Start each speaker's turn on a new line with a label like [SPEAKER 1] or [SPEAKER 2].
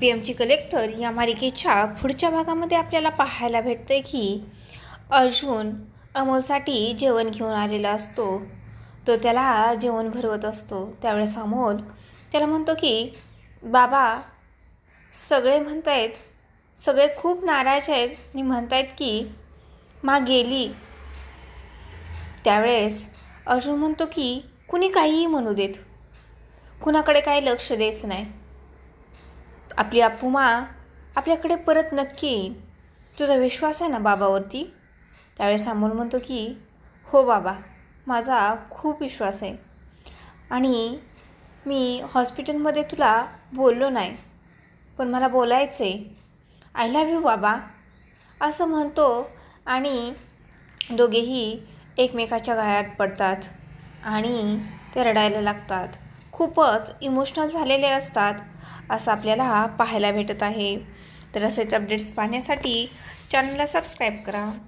[SPEAKER 1] P एमची collector या मालिकेच्या पुढच्या भागामध्ये आपल्याला पाहायला भेटतं की अर्जुन अमोलसाठी जेवण घेऊन आलेला असतो. तो त्याला जेवण भरवत असतो. त्यावेळेस अमोल त्याला म्हणतो की बाबा सगळे म्हणतायत सगळे खूप नाराज आहेत. आणि म्हणतायत की मा गेली. त्यावेळेस अर्जुन म्हणतो की कुणी काहीही म्हणू देत. कुणाकडे काही लक्ष द्यायचं नाही. आपली अपुमा आपल्याकडे परत नक्की येईल तुझा विश्वास आहे ना बाबावरती? त्यावेळेस अमोल म्हणतो की हो बाबा माझा खूप विश्वास आहे. आणि मी हॉस्पिटलमध्ये तुला बोललो नाही पण मला बोलायचं आहे आय लव्ह यू बाबा असं म्हणतो आणि दोघेही एकमेकाच्या गळ्यात पडतात आणि ते रडायला लागतात. खूपच इमोशनल झालेले असतात. असं आपल्याला पाहायला भेटत आहे. तर असेच अपडेट्स पाहण्यासाठी चॅनलला सबस्क्राईब करा.